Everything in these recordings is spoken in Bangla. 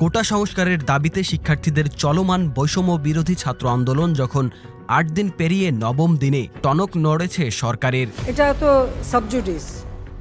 কোটা সংস্কারের দাবিতে শিক্ষার্থীদের চলমান বৈষম্য বিরোধী ছাত্র আন্দোলন যখন আট দিন পেরিয়ে নবম দিনে টনক নড়েছে সরকারের। এটা তো সাবজুডিস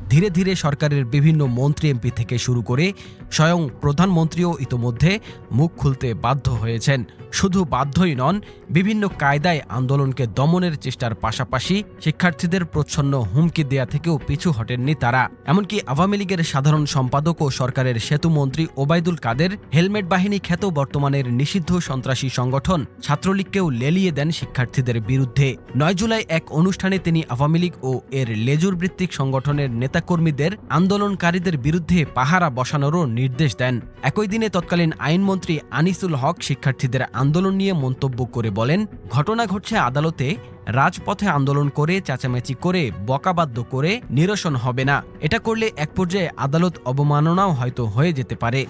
ধীরে ধীরে সরকারের বিভিন্ন মন্ত্রী এমপি থেকে শুরু করে স্বয়ং প্রধানমন্ত্রীও ইতোমধ্যে মুখ খুলতে বাধ্য হয়েছেন। শুধু বাধ্যই নন, বিভিন্ন কায়দায় আন্দোলনকে দমনের চেষ্টার পাশাপাশি শিক্ষার্থীদের প্রচ্ছন্ন হুমকি দেয়া থেকেও পিছু হটেননি তারা। এমনকি আওয়ামী লীগের সাধারণ সম্পাদক ও সরকারের সেতুমন্ত্রী ওবায়দুল কাদের হেলমেট বাহিনী খ্যাত বর্তমানের নিষিদ্ধ সন্ত্রাসী সংগঠন ছাত্রলীগকেও লেলিয়ে দেন শিক্ষার্থীদের বিরুদ্ধে। নয় জুলাই এক অনুষ্ঠানে তিনি আওয়ামী লীগ ও এর লেজুর ভিত্তিক সংগঠনের নেতাকর্মীদের আন্দোলনকারীদের বিরুদ্ধে পাহারা বসানোরও নির্দেশ দেন। একই দিনে তৎকালীন আইনমন্ত্রী আনিসুল হক শিক্ষার্থীদের আন্দোলন নিয়ে মন্তব্য করে বলেন, ঘটনা ঘটছে আদালতে, রাজপথে আন্দোলন করে, চেঁচামেচি করে, বকাবাদ্য করে নিরসন হবে না। এটা করলে এক পর্যায়ে আদালত অবমাননাও হয়তো হয়ে যেতে পারে।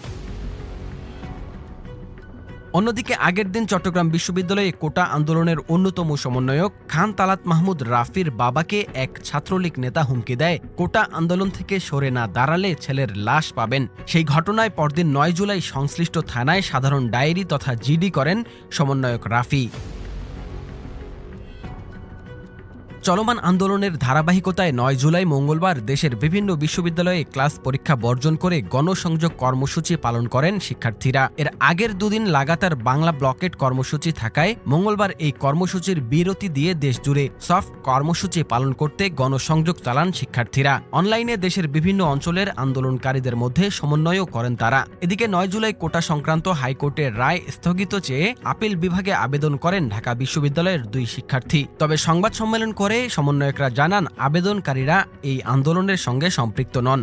অন্যদিকে আগের দিন চট্টগ্রাম বিশ্ববিদ্যালয়ে কোটা আন্দোলনের অন্যতম সমন্বয়ক খান তালাত মাহমুদ রাফির বাবাকে এক ছাত্রলীগ নেতা হুমকি দেয়। কোটা আন্দোলন থেকে সরে না দাঁড়ালে ছেলের লাশ পাবেন। সেই ঘটনায় পরদিন নয় জুলাই সংশ্লিষ্ট থানায় সাধারণ ডায়েরি তথা জিডি করেন সমন্বয়ক রাফি। চলমান আন্দোলনের ধারাবাহিকতায় নয় জুলাই মঙ্গলবার দেশের বিভিন্ন বিশ্ববিদ্যালয়ে ক্লাস পরীক্ষা বর্জন করে গণসংযোগ কর্মসূচি পালন করেন শিক্ষার্থীরা। এর আগের দুদিন লাগাতার বাংলা ব্লকেট কর্মসূচি থাকায় মঙ্গলবার এই কর্মসূচির বিরতি দিয়ে দেশজুড়ে সফট কর্মসূচি পালন করতে গণসংযোগ চালান শিক্ষার্থীরা। অনলাইনে দেশের বিভিন্ন অঞ্চলের আন্দোলনকারীদের মধ্যে সমন্বয়ও করেন তারা। এদিকে নয় জুলাই কোটা সংক্রান্ত হাইকোর্টের রায় স্থগিত চেয়ে আপিল বিভাগে আবেদন করেন ঢাকা বিশ্ববিদ্যালয়ের দুই শিক্ষার্থী। তবে সংবাদ সম্মেলন করে সমন্বয়করা জানান আবেদনকারীরা এই আন্দোলনের সঙ্গে সম্পৃক্ত নন।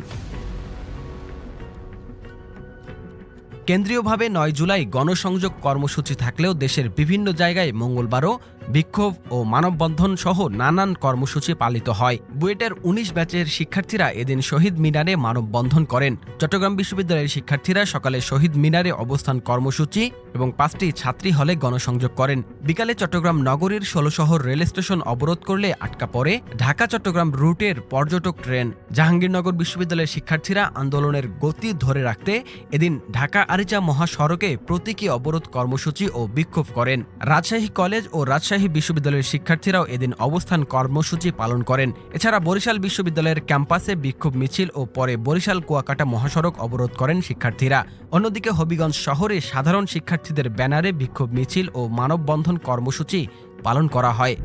কেন্দ্রীয়ভাবে নয় জুলাই গণসংযোগ কর্মসূচি থাকলেও দেশের বিভিন্ন জায়গায় মঙ্গলবারও বিক্ষোভ ও মানববন্ধন সহ নানান কর্মসূচি পালিত হয়। বুয়েটের উনিশ ব্যাচের শিক্ষার্থীরা এদিন শহীদ মিনারে মানববন্ধন করেন। চট্টগ্রাম বিশ্ববিদ্যালয়ের শিক্ষার্থীরা সকালে শহীদ মিনারে অবস্থান কর্মসূচি এবং পাঁচটি ছাত্রী হলে গণসংযোগ করেন। বিকালে চট্টগ্রাম নগরীর ষোলশহর রেল স্টেশন অবরোধ করলে আটকা পড়ে ঢাকা চট্টগ্রাম রুটের পর্যটক ট্রেন। জাহাঙ্গীরনগর বিশ্ববিদ্যালয়ের শিক্ষার্থীরা আন্দোলনের গতি ধরে রাখতে এদিন ঢাকা আরিচা মহাসড়কে প্রতীকী অবরোধ কর্মসূচি ও বিক্ষোভ করেন। রাজশাহী কলেজ ও রাজশাহী বিশ্ববিদ্যালয়ের শিক্ষার্থীরাও এদিন অবস্থান কর্মসূচি পালন করেন। এছাড়া বরিশাল বিশ্ববিদ্যালয়ের ক্যাম্পাসে বিক্ষোভ মিছিল ও পরে বরিশাল কুয়াকাটা মহাসড়ক অবরোধ করেন শিক্ষার্থীরা। অন্যদিকে হবিগঞ্জ শহরে সাধারণ শিক্ষার্থীদের ব্যানারে বিক্ষোভ মিছিল ও মানববন্ধন কর্মসূচি পালন করা হয়।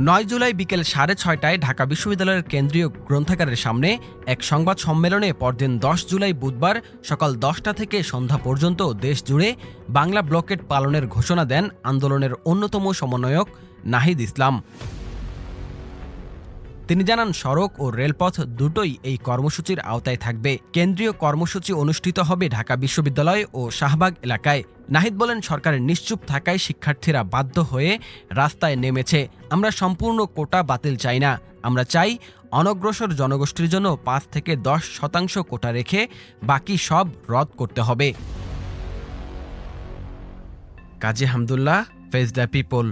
নয় জুলাই বিকেল সাড়ে ছয়টায় ঢাকা বিশ্ববিদ্যালয়ের কেন্দ্রীয় গ্রন্থাগারের সামনে এক সংবাদ সম্মেলনে পরদিন দশ জুলাই বুধবার সকাল দশটা থেকে সন্ধ্যা পর্যন্ত দেশ জুড়ে বাংলা ব্লকেট পালনের ঘোষণা দেন আন্দোলনের অন্যতম সমন্বয়ক নাহিদ ইসলাম। তিনি জানান, সড়ক ও রেলপথ দুটোই এই কর্মসূচির আওতায় থাকবে। কেন্দ্রীয় কর্মসূচি অনুষ্ঠিত হবে ঢাকা বিশ্ববিদ্যালয় ও শাহবাগ এলাকায়। নাহিদ বলেন সরকারের নিশ্চুপ থাকায় শিক্ষার্থীরা বাধ্য হয়ে রাস্তায় নেমেছে। আমরা সম্পূর্ণ কোটা বাতিল চাই না। আমরা চাই অনগ্রসর জনগোষ্ঠীর জন্য পাঁচ থেকে দশ শতাংশ কোটা রেখে বাকি সব রদ করতে হবে। Kazi Hamdullah face the people.